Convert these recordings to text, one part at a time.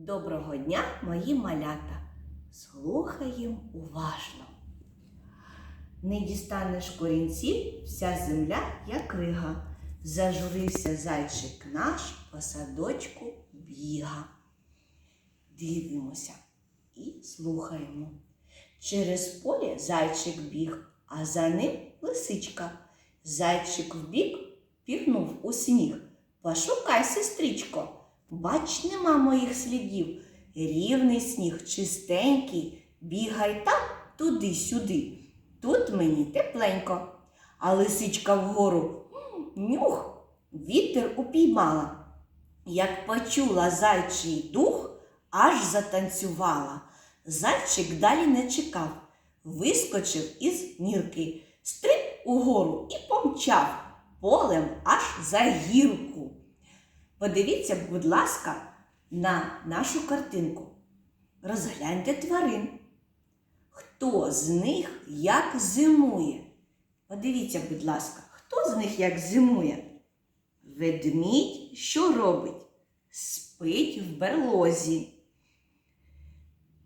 Доброго дня, мої малята! Слухаєм уважно. Не дістанеш корінців, вся земля, як крига. Зажурився зайчик наш по садочку біга. Дивимося і слухаємо. Через поле зайчик біг, а за ним лисичка. Зайчик вбік пірнув у сніг. Пошукай, сестричко. Бач, нема моїх слідів. Рівний сніг, чистенький, бігай там туди-сюди. Тут мені тепленько. А лисичка вгору нюх, вітер упіймала. Як почула зайчий дух, аж затанцювала. Зайчик далі не чекав, вискочив із нірки, стриб угору і помчав полем аж за гірку. Подивіться, будь ласка, на нашу картинку. Розгляньте тварин. Хто з них як зимує? Подивіться, будь ласка, хто з них як зимує? Ведмідь що робить? Спить в берлозі.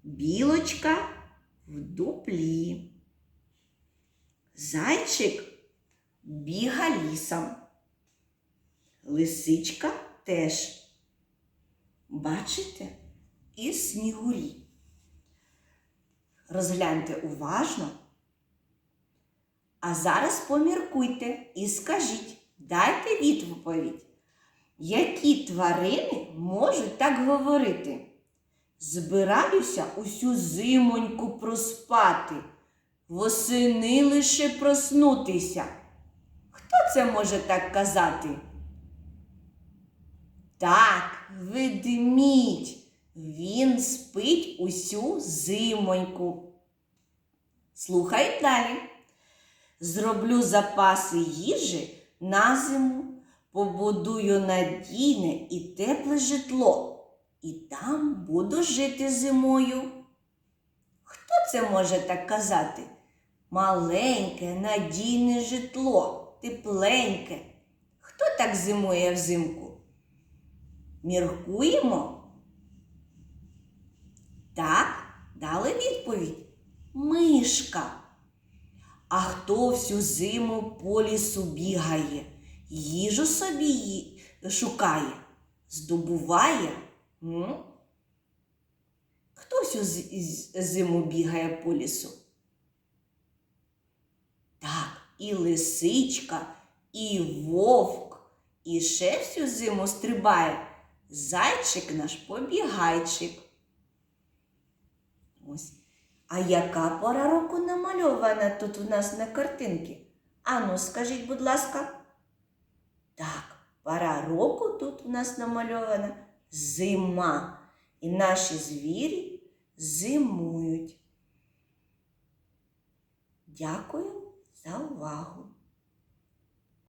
Білочка в дуплі. Зайчик біга лісом. Лисичка теж. Бачите? І снігурі. Розгляньте уважно. А зараз поміркуйте і скажіть, дайте відповідь, які тварини можуть так говорити? Збираюся усю зимоньку проспати, восени лише проснутися. Хто це може так казати? Так, ведмідь. Він спить усю зимоньку. Слухай далі. Зроблю запаси їжі на зиму, побудую надійне і тепле житло, і там буду жити зимою. Хто це може так казати? Маленьке, надійне житло, тепленьке. Хто так зимує взимку? Міркуємо? Так, дали відповідь. Мишка. А хто всю зиму по лісу бігає, їжу собі шукає, здобуває? М? Хто всю зиму бігає по лісу? Так, і лисичка, і вовк, і ще всю зиму стрибає. Зайчик наш побігайчик. Ось. А яка пора року намальована тут у нас на картинці? Ану, скажіть, будь ласка. Так, пора року тут у нас намальована зима. І наші звірі зимують. Дякую за увагу!